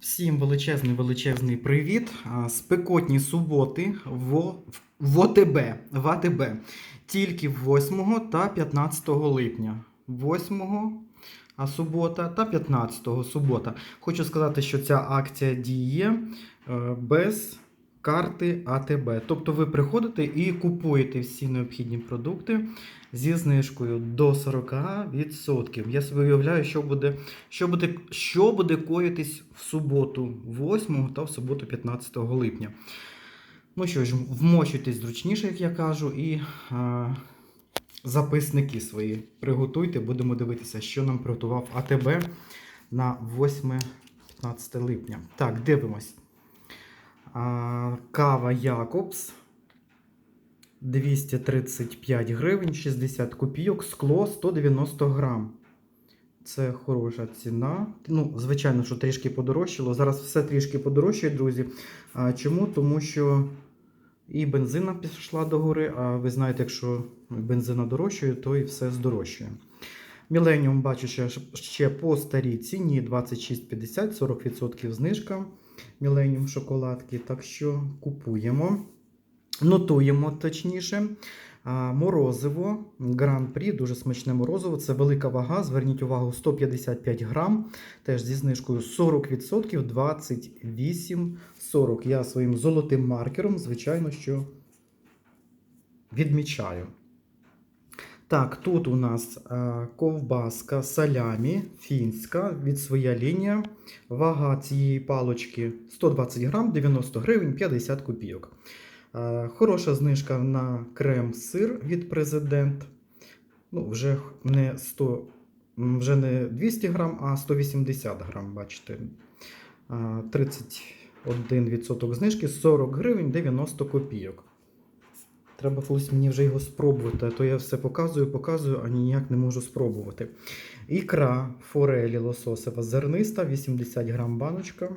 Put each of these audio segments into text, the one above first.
Всім величезний величезний привіт. Спекотні суботи в, в ОТБ, в АТБ. Тільки 8 та 15 липня. 8 а субота та 15 субота. Хочу сказати, що ця акція діє е, без карти АТБ. Тобто ви приходите і купуєте всі необхідні продукти зі знижкою до 40%. Я собі уявляю, що буде що буде, що буде коїтись в суботу 8 та в суботу 15 липня. Ну що ж, вмочуйтесь зручніше, як я кажу, і а, записники свої приготуйте. Будемо дивитися, що нам приготував АТБ на 8-15 липня. Так, дивимось. А, кава Якобс 235 гривень, 60 копійок, скло 190 грам. Це хороша ціна. Ну, звичайно, що трішки подорожчало. Зараз все трішки подорожчає, друзі. А чому? Тому що і бензина пішла до гори, а ви знаєте, якщо бензина дорожчає, то і все здорожчає. Міленіум, бачу, ще, ще по старій ціні 26,50, 40% знижка. Міленіум шоколадки. Так що купуємо. Нотуємо точніше. Морозиво Гран-прі, дуже смачне морозиво. Це велика вага. Зверніть увагу, 155 грам. Теж зі знижкою 40%, 28,40. Я своїм золотим маркером, звичайно, що відмічаю. Так, тут у нас ковбаска салямі фінська від своя лінія. Вага цієї палочки 120 грам, 90 гривень, 50 копійок. Е, Хороша знижка на крем-сир від президент. Ну, вже не 100, вже не 200 грам, а 180 грам, бачите. Е, 31% знижки, 40 гривень 90 копійок. Треба колись мені вже його спробувати, а то я все показую, показую, а ніяк не можу спробувати. Ікра форелі лососева зерниста, 80 грам баночка.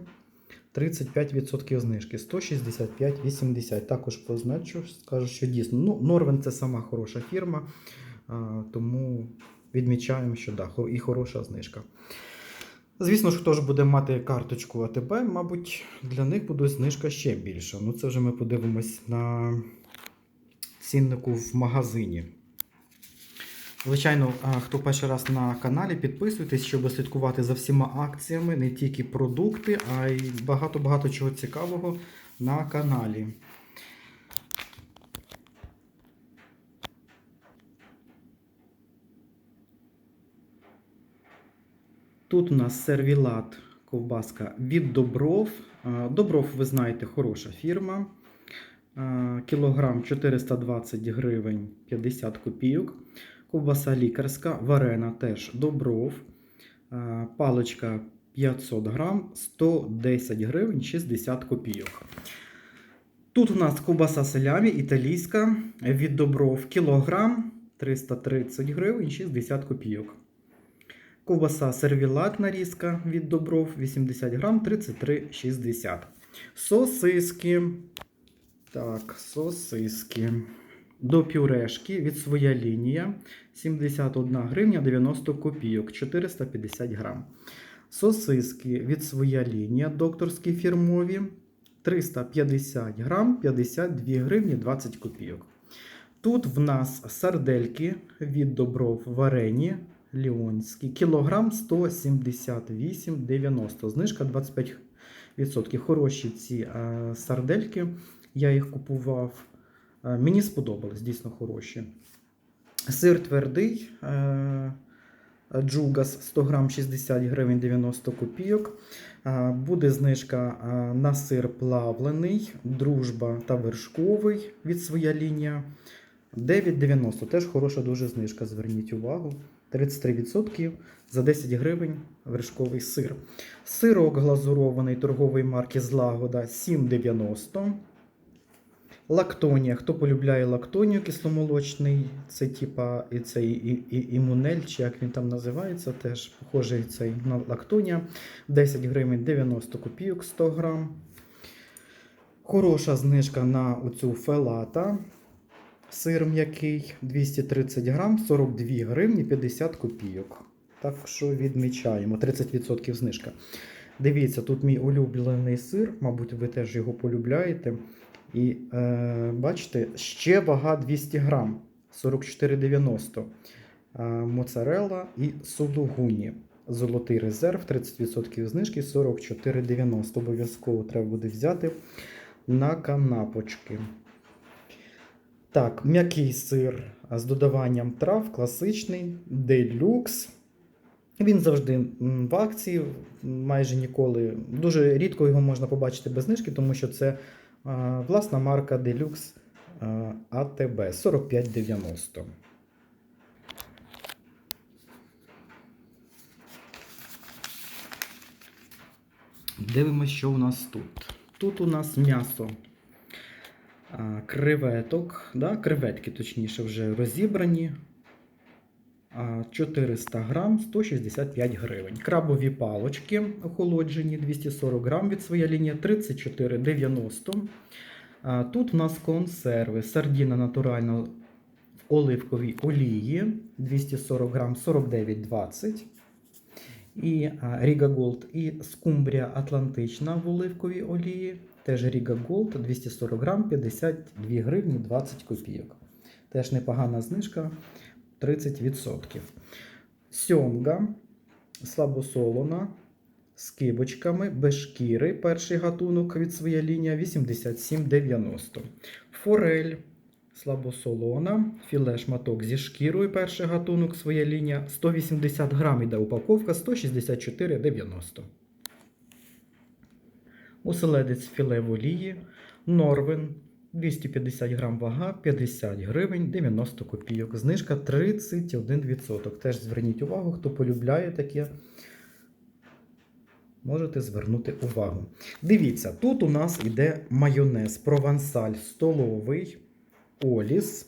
35% знижки 165,80. Також позначу, скажу, що дійсно. Ну, Норвен це сама хороша фірма, тому відмічаємо, що да, і хороша знижка. Звісно ж, хто ж буде мати карточку АТБ, мабуть, для них буде знижка ще більша. Ну, це вже ми подивимось на ціннику в магазині. Звичайно, хто перший раз на каналі, підписуйтесь, щоб слідкувати за всіма акціями, не тільки продукти, а й багато-багато чого цікавого на каналі. Тут у нас сервілат ковбаска від Добров. Добров, ви знаєте, хороша фірма. Кілограм 420 гривень 50 копійок. Ковбаса лікарська, варена теж добров. Паличка 500 грам, 110 гривень 60 копійок. Тут у нас ковбаса салямі італійська від добров кілограм 330 гривень 60 копійок. Ковбаса сервілат нарізка від добров 80 грам 33,60. Сосиски. Так, сосиски. До пюрешки від своя лінія 71 гривня 90 копійок 450 грам. Сосиски від своя лінія докторські фірмові 350 грам 52 гривні 20 копійок. Тут в нас сардельки від добров варені ліонські. Кілограм 178,90. Знижка 25%. Хороші ці е, сардельки. Я їх купував. Е, Мені сподобались, дійсно хороші. Сир твердий. е, Джугас 100 грам 60 гривень 90 копійок. Е, Буде знижка на сир плавлений, дружба та вершковий від своя лінія. 9,90. Теж хороша дуже знижка. Зверніть увагу. 33% за 10 гривень вершковий сир. Сирок глазурований торгової марки Злагода 7,90. Лактонія. Хто полюбляє лактонію кисломолочний, це типа і цей і, і, імунель, чи як він там називається, теж похожий цей на лактонія. 10 гривень 90 копійок 100 грам. Хороша знижка на оцю фелата. Сир м'який 230 грам, 42 гривні 50 копійок. Так що відмічаємо 30% знижка. Дивіться, тут мій улюблений сир, мабуть, ви теж його полюбляєте. І е, бачите, ще вага 200 грам 44,90. Е, моцарелла і сулугуні. Золотий резерв, 30% знижки 44,90. Обов'язково треба буде взяти на канапочки. Так, м'який сир з додаванням трав, класичний, делюкс. Він завжди в акції, майже ніколи. Дуже рідко його можна побачити без знижки, тому що це власна марка Deluxe ATB 45,90. Дивимося, що у нас тут. Тут у нас м'ясо креветок, да, креветки, точніше, вже розібрані. А, 400 грам 165 гривень. Крабові палочки охолоджені 240 грам від своя лінія 34,90. Тут у нас консерви. Сардіна натуральна в оливковій олії 240 грам 49,20. І Ріга Голд і скумбрія атлантична в оливковій олії. Теж Ріга Голд 240 грам 52 гривні 20 копійок. Теж непогана знижка 30%. Сьомга слабосолона з кибочками, без шкіри. Перший гатунок від своя лінія 87,90. Форель слабосолона, філе шматок зі шкірою. Перший гатунок своя лінія 180 грам іде упаковка 164,90. Оселедець філе в олії, Норвен 250 грам вага, 50 гривень, 90 копійок. Знижка 31%. Теж зверніть увагу, хто полюбляє таке. Можете звернути увагу. Дивіться, тут у нас іде майонез провансаль столовий Оліс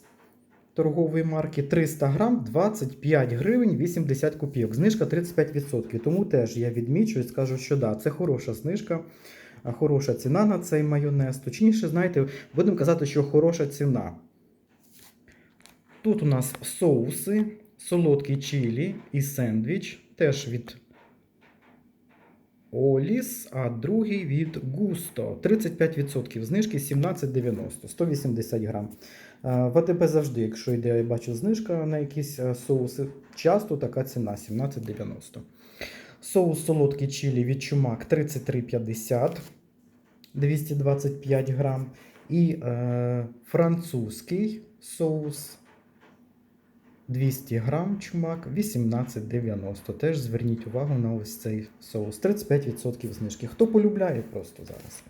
торгової марки 300 грам 25 гривень 80 копійок. Знижка 35%. Тому теж я відмічу і скажу, що да, це хороша знижка, хороша ціна на цей майонез. Точніше, знаєте, будемо казати, що хороша ціна. Тут у нас соуси, солодкий чилі і сендвіч. Теж від Оліс, а другий від Густо. 35% знижки 17,90, 180 грам. В АТБ завжди, якщо йде, я бачу знижка на якісь е, соуси, часто така ціна 17,90. Соус солодкий чилі від чумак 33,50, 225 грам. І е, французький соус 200 грам чумак 18,90. Теж зверніть увагу на ось цей соус. 35% знижки. Хто полюбляє просто зараз.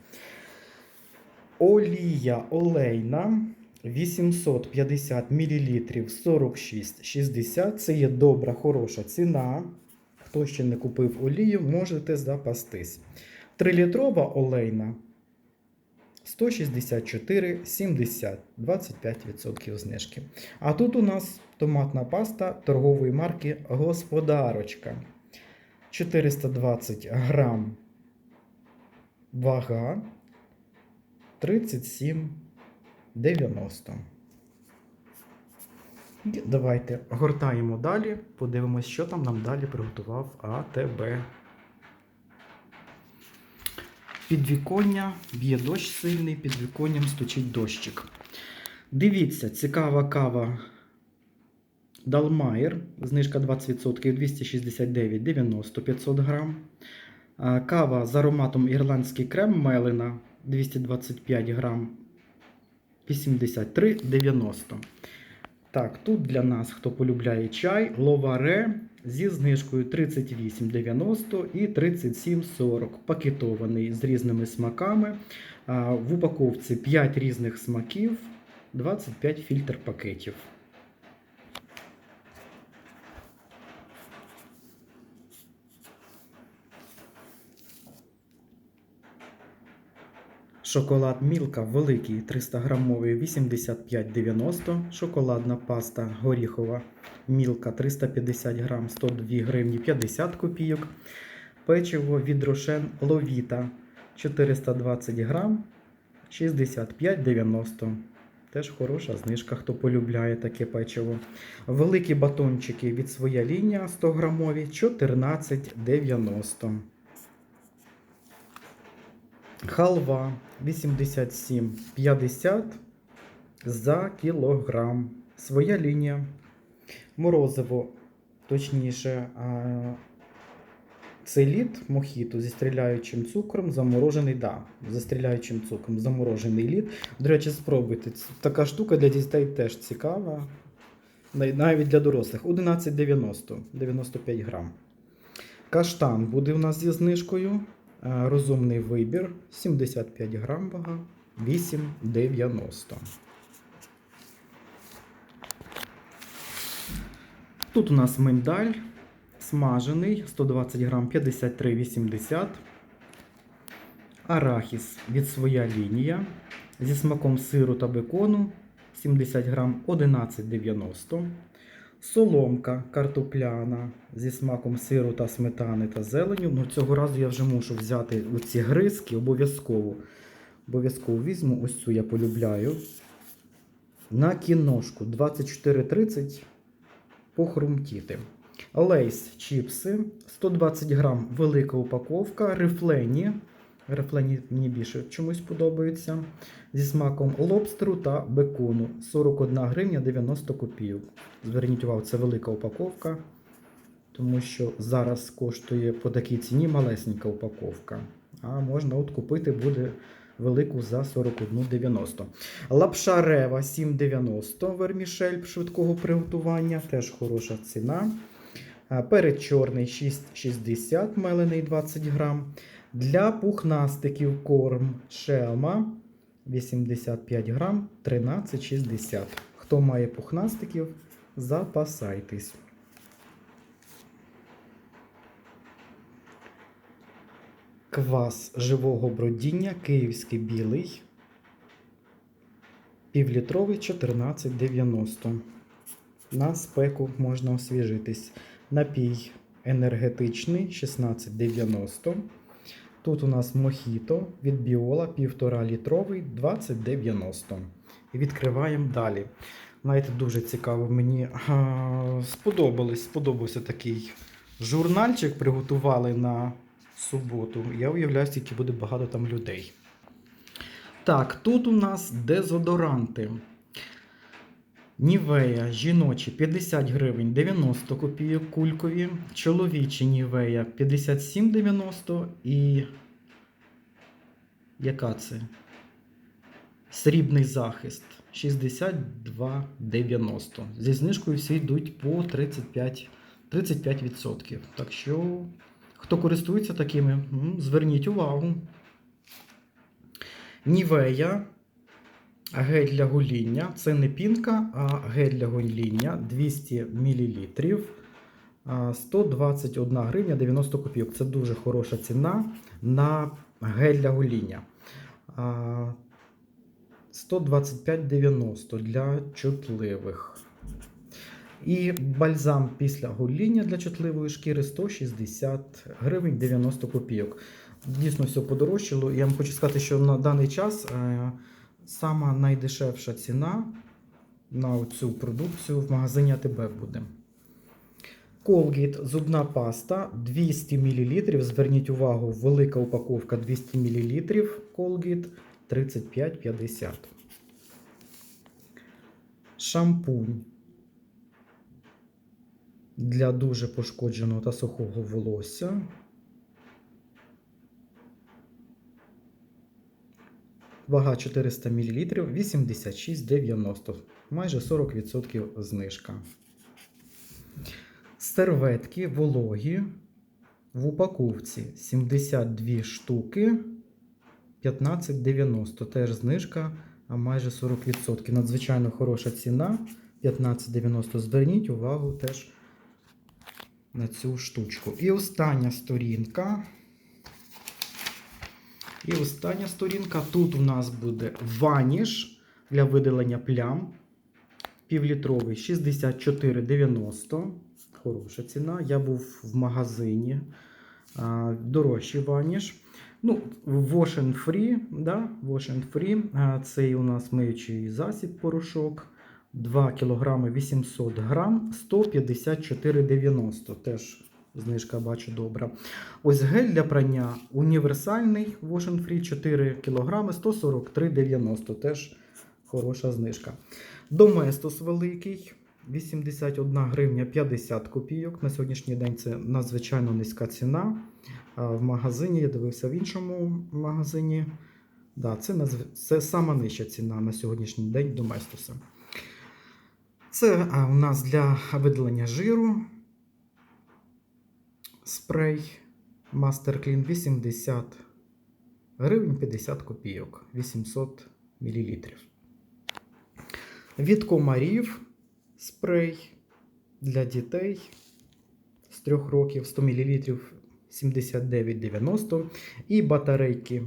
Олія олейна 850 мл 46,60. Це є добра, хороша ціна. Хто ще не купив олію, можете запастись. 3-літрова олейна 164,70, 25% знижки. А тут у нас томатна паста торгової марки Господарочка. 420 грам вага 37,90. І Давайте гортаємо далі, подивимось, що там нам далі приготував АТБ. Підвіконня, б'є дощ сильний, під віконням стучить дощик. Дивіться, цікава кава Далмайер, знижка 20%, 269,90 500 грам. Кава з ароматом ірландський крем Мелина 225 грам 83,90. Так, тут для нас, хто полюбляє чай, ловаре зі знижкою 38,90 і 37,40. Пакетований з різними смаками. В упаковці 5 різних смаків, 25 фільтр пакетів. Шоколад Мілка великий 300 грамовий 85,90. Шоколадна паста горіхова Мілка 350 грам 102 гривні 50 копійок. Печиво від Рошен Ловіта 420 грам 65,90. Теж хороша знижка, хто полюбляє таке печиво. Великі батончики від своя лінія 100 грамові 14,90. Халва 87,50 за кілограм. Своя лінія. Морозиво, точніше, а, це лід мохіто зі стріляючим цукром, заморожений, да, зі стріляючим цукром, заморожений лід. До речі, спробуйте. Така штука для дітей теж цікава. Навіть для дорослих. 11,90, 95 грам. Каштан буде у нас зі знижкою. Е, Розумний вибір 75 грам вага, 8,90. Тут у нас миндаль смажений 120 грам 53,80. Арахіс від своя лінія зі смаком сиру та бекону 70 грам 11,90. Соломка картопляна зі смаком сиру та сметани та зеленю. Ну, цього разу я вже мушу взяти оці гризки обов'язково. Обов'язково візьму ось цю я полюбляю. На кіношку 24,30 похрумтіти. Лейс чіпси 120 грам велика упаковка. Рифлені. Рифлені мені більше чомусь подобаються. Зі смаком лобстеру та бекону 41 гривня 90 копійок. Зверніть увагу, це велика упаковка, тому що зараз коштує по такій ціні малесенька упаковка. А можна от купити буде велику за 41,90. Лапша Рева 7,90 вермішель швидкого приготування, теж хороша ціна. Перець чорний 6,60 мелений 20 грам. Для пухнастиків корм шелма 85 грам 13,60. Хто має пухнастиків, запасайтесь. Квас живого бродіння київський білий. Півлітровий 14,90. На спеку можна освіжитись. Напій енергетичний 16,90. Тут у нас мохіто від Біола 1,5 літровий 20,90. І відкриваємо далі. Знаєте, дуже цікаво. Мені а, сподобалось, сподобався такий журнальчик. Приготували на суботу. Я уявляю, скільки буде багато там людей. Так, тут у нас дезодоранти. Нівея жіночі 50 гривень 90 копійок кулькові. Чоловічі Нівея 57,90 і. Яка це? Срібний захист 62,90. Зі знижкою всі йдуть по 35, 35%. Так що, хто користується такими, зверніть увагу. Нівея Гель для гоління. Це не пінка, а гель для гоління 200 мл. 121 гривня 90 копійок. Це дуже хороша ціна на гель для гоління. 125,90 для чутливих. І бальзам після гоління для чутливої шкіри 160 гривень 90 копійок. Дійсно, все подорожчало. Я вам хочу сказати, що на даний час. Сама найдешевша ціна на цю продукцію в магазині АТБ буде. Colgate зубна паста 200 мл. Зверніть увагу, велика упаковка 200 мл. Colgate 35,50. Шампунь для дуже пошкодженого та сухого волосся. Вага 400 мл 86,90. Майже 40% знижка. Серветки вологі в упаковці 72 штуки 15,90. Теж знижка, майже 40%. Надзвичайно хороша ціна. 15,90. Зверніть увагу теж на цю штучку. І остання сторінка. І остання сторінка. Тут у нас буде ваніш для видалення плям. Півлітровий 64,90. Хороша ціна. Я був в магазині. Дорожчий ваніш. Ну, Wash Free. Да? Wash Free. Цей у нас миючий засіб порошок. 2 кг 800 грам 154,90. Теж Знижка бачу добра. Ось гель для прання універсальний Wash Free 4 кг 143,90. Теж хороша знижка. Доместос великий 81 гривня 50 копійок. На сьогоднішній день це надзвичайно низька ціна. В магазині я дивився в іншому магазині. Да, це, назв... це сама нижча ціна на сьогоднішній день Доместоса. Це у нас для видалення жиру спрей Master Clean 80 гривень 50 копійок, 800 мл. Від комарів спрей для дітей з 3 років 100 мл 79,90 і батарейки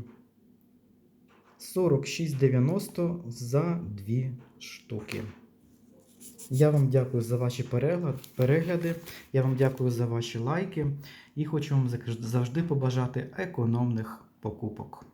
46,90 за 2 штуки. Я вам дякую за ваші перегляди. Я вам дякую за ваші лайки і хочу вам завжди побажати економних покупок.